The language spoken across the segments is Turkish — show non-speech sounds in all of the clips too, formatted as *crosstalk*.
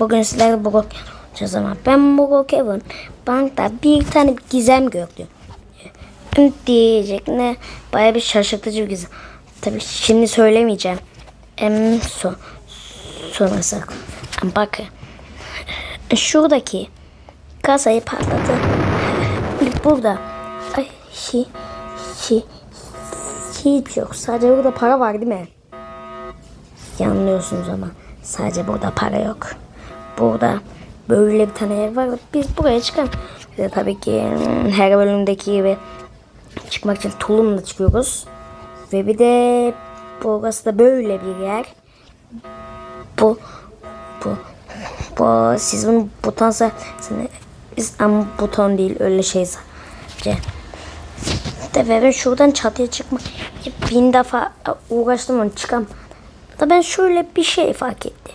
Bugün sizlerle Bugok olacağız ama ben Bugok Evan bankta bir tane gizem gördüm. Diyecek ne? Baya bir şaşırtıcı bir gizem. Tabii şimdi söylemeyeceğim. Em son sonra saklı. Ama Bakın. Şuradaki kasayı patladı. Burada. Ay şey şey hiç yok. Sadece burada para var değil mi? Yanılıyorsunuz ama sadece burada para yok. Burada böyle bir tane ev var. Biz buraya çıkalım. Ve tabii ki hmm, her bölümdeki gibi çıkmak için tulumla çıkıyoruz. Ve bir de burası da böyle bir yer. Bu bu bu siz bunu butonsa biz ama buton değil öyle şey sadece. De ve ben şuradan çatıya çıkmak bin defa uğraştım onu çıkam. Da ben şöyle bir şey fark ettim.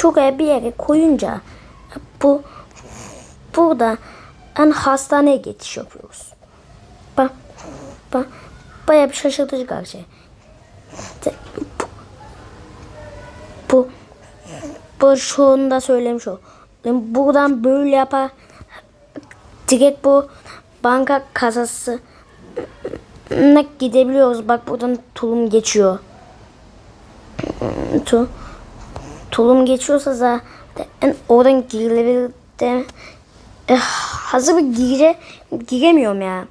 Şuraya bir yere koyunca bu burada en hastaneye geçiş yapıyoruz. Bak bak baya bir şaşırtıcı karşı. Bu, bu bu şunu da söylemiş o. Buradan böyle yapar. Direkt bu banka kasası gidebiliyoruz. Bak buradan tulum geçiyor. Tu, tulum geçiyorsa zaten oradan girilebilir de eh, hazır bir gire giremiyorum ya.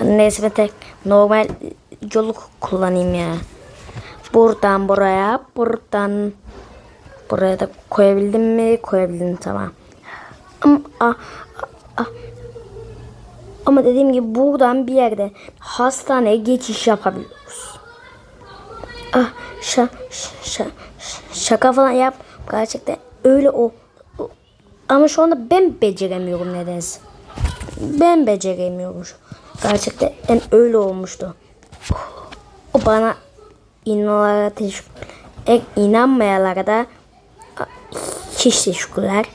Neyse ben tek normal yolu kullanayım ya. Buradan buraya, buradan buraya da koyabildim mi? Koyabildim tamam. Ama, a- a- ama dediğim gibi buradan bir yerde hastaneye geçiş yapabiliyoruz. Ah, şa, şa, şaka falan yap. Gerçekten öyle o. Ama şu anda ben beceremiyorum nedense. Ben beceremiyorum. Gerçekten öyle olmuştu. O bana inananlara teşekkür. E, inanmayanlara da hiç teşekkürler.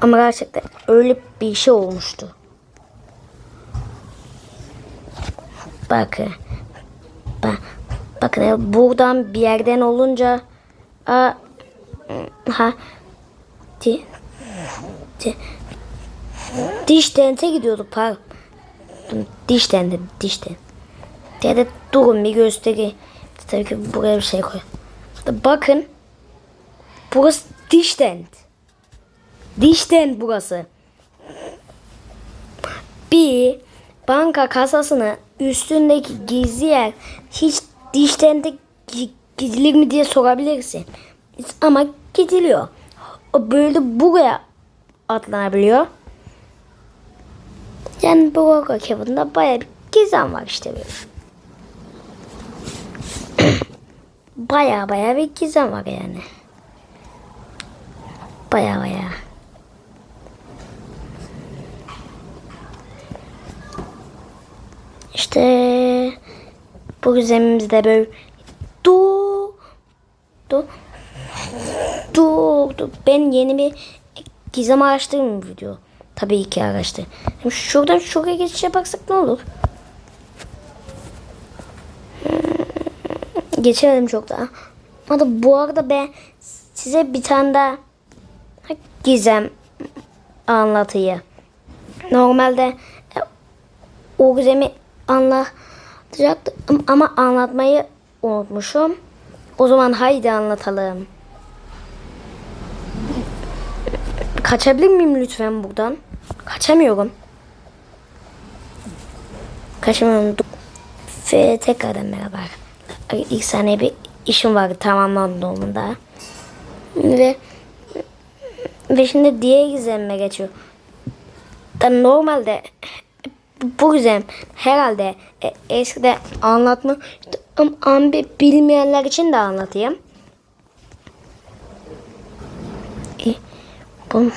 Ama gerçekten öyle bir şey olmuştu. Bakın. Bak, bakın ya, buradan bir yerden olunca a, ha di, di, diş dente gidiyorduk pardon. Diş dente, diş dente. Da durun bir gösteri. Tabii ki buraya bir şey koy. Bakın. Burası diş dent. Diş dent burası. Bir banka kasasını üstündeki gizli yer hiç dişten de gi- gidilir mi diye sorabilirsin. Ama gidiliyor. Böyle buraya atlanabiliyor. Yani bu Rogo Kevin'de baya bir gizem var işte böyle. *coughs* baya baya bir gizem var yani. Baya baya. İşte bu gizemimizde böyle du du ben yeni bir gizem araştırdım video. Tabii ki araştır. Şimdi şuradan şuraya geçiş yaparsak ne olur? Hmm, Geçemedim çok daha. Ama bu arada ben size bir tane daha gizem anlatayım. Normalde e, o gizemi anlatacaktım ama anlatmayı unutmuşum. O zaman haydi anlatalım. Kaçabilir miyim lütfen buradan? Kaçamıyorum. Kaçamıyorum. Ve tekrardan merhaba. İlk saniye bir işim vardı tamamlandığında. Ve ve şimdi diğer gizemime geçiyor. Da normalde bu gizem herhalde e, eskide anlatma ama bilmeyenler için de anlatayım. E, bu,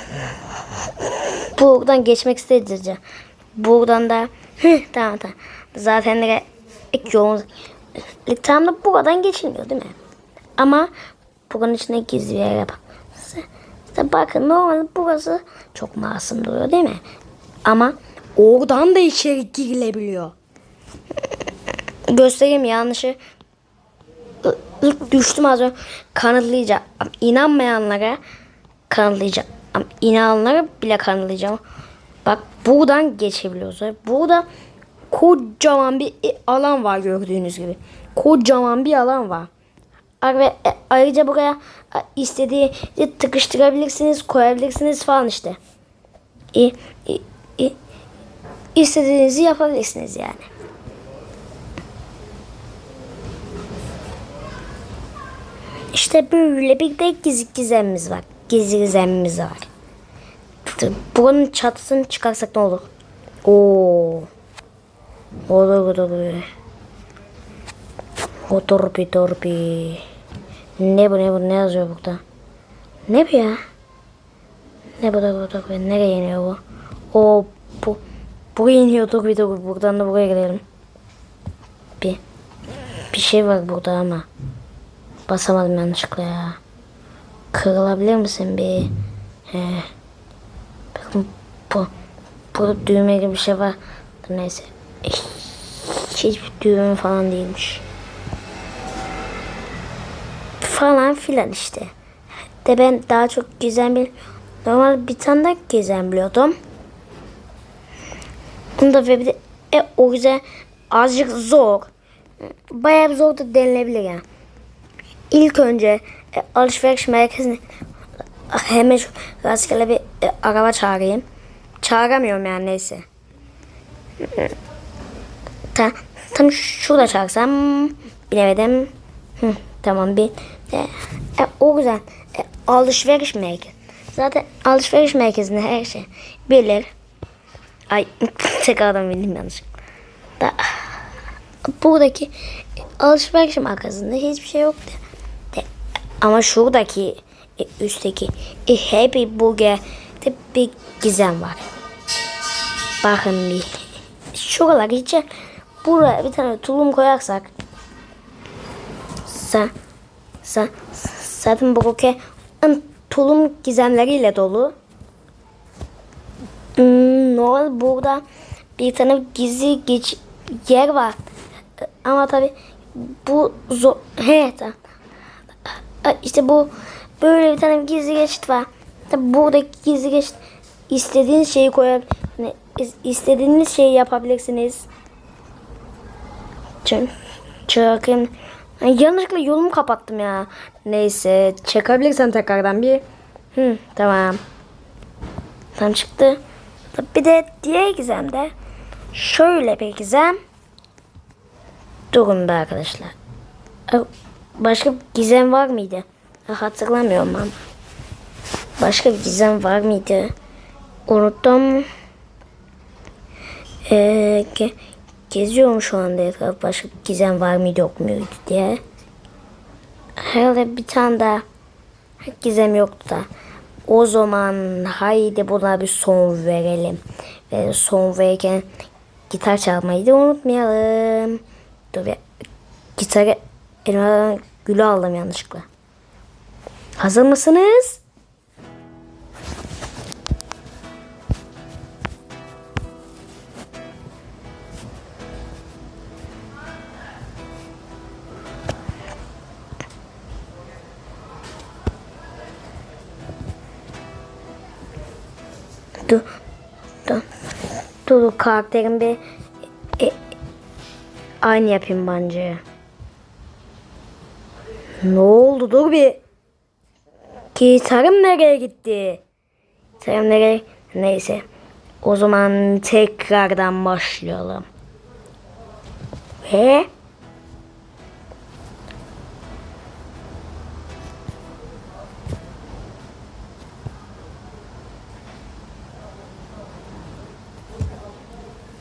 buradan geçmek isteyeceğim. Buradan da Heh, tamam tamam. Zaten de ilk yolumuz tam da buradan geçilmiyor değil mi? Ama buranın içine gizli bir yer yap. İşte bakın normalde burası çok masum duruyor değil mi? Ama oradan da içeri girilebiliyor. Göstereyim yanlışı. ilk düştüm az önce kanıtlayacağım. İnanmayanlara kanıtlayacağım. İnananlara bile kanıtlayacağım. Bak buradan geçebiliyoruz. Burada kocaman bir alan var gördüğünüz gibi. Kocaman bir alan var. Ve ayrıca buraya istediğinizi tıkıştırabilirsiniz, koyabilirsiniz falan işte. E, e, e, istediğinizi yapabilirsiniz yani. İşte böyle bir de gizli gizemimiz var. Gizli gizemimiz var. Dur, Buranın çatısını çıkarsak ne olur? Oo. Olur olur. O torpi torpi. Ne bu ne bu ne yazıyor burada? Ne bu ya? Ne bu da bu da bu? Nereye iniyor bu? O. Buraya iniyor dur bir dur. Buradan da buraya gidelim. Bir. Bir şey var burada ama. Basamadım yanlışlıkla ya. Kırılabilir misin bir? He. Bakın bu. Burada düğme gibi bir şey var. Neyse. Hiçbir düğme falan değilmiş. Falan filan işte. De ben daha çok gizem bil normal bir tane daha gizem biliyordum. Bunda ve bir de e, o yüzden azıcık zor. Bayağı zor da denilebilir yani. İlk önce e, alışveriş merkezine hemen şu rastgele bir e, araba çağırayım. Çağıramıyorum yani neyse. Ta, tam şurada çağırsam bilemedim. Hı, tamam bir. E, e, o güzel. E, alışveriş merkezi. Zaten alışveriş merkezinde her şey bilir. Ay *laughs* tekrardan bildim yanlışlıkla. Da, buradaki alışveriş merkezinde hiçbir şey yoktu. De, ama şuradaki e, üstteki e, Happy Burger'de bir gizem var. Bakın bir. Şuralar için buraya bir tane tulum koyarsak sa, sa, zaten bu roke tulum gizemleriyle dolu. Hmm, normal burada bir tane gizli geç yer var. Ama tabi bu zor. He tamam. İşte bu böyle bir tane gizli geçit var. Tabi buradaki gizli geçit istediğiniz şeyi. Ne, istediğiniz şeyi yapabilirsiniz. Çakayım. Ay, yanlışlıkla yolumu kapattım ya. Neyse çekebilirsen tekrardan bir. Hı, tamam. Tam çıktı. Bir de diğer gizemde şöyle bir gizem. Durun be arkadaşlar. Başka bir gizem var mıydı? Hatırlamıyorum ama. Başka bir gizem var mıydı? Unuttum. Ee, ge geziyorum şu anda etraf başka bir gizem var mıydı yok muydu diye. Herhalde bir tane daha gizem yoktu da. O zaman haydi buna bir son verelim. Ve son verirken gitar çalmayı da unutmayalım. Dur bir gitarı elime gülü aldım yanlışlıkla. Hazır mısınız? Dur. Dur. Dur karakterim bir e, aynı yapayım bence. Ne oldu? Dur bir. Gitarım nereye gitti? Gitarım nereye? Neyse. O zaman tekrardan başlayalım. Ve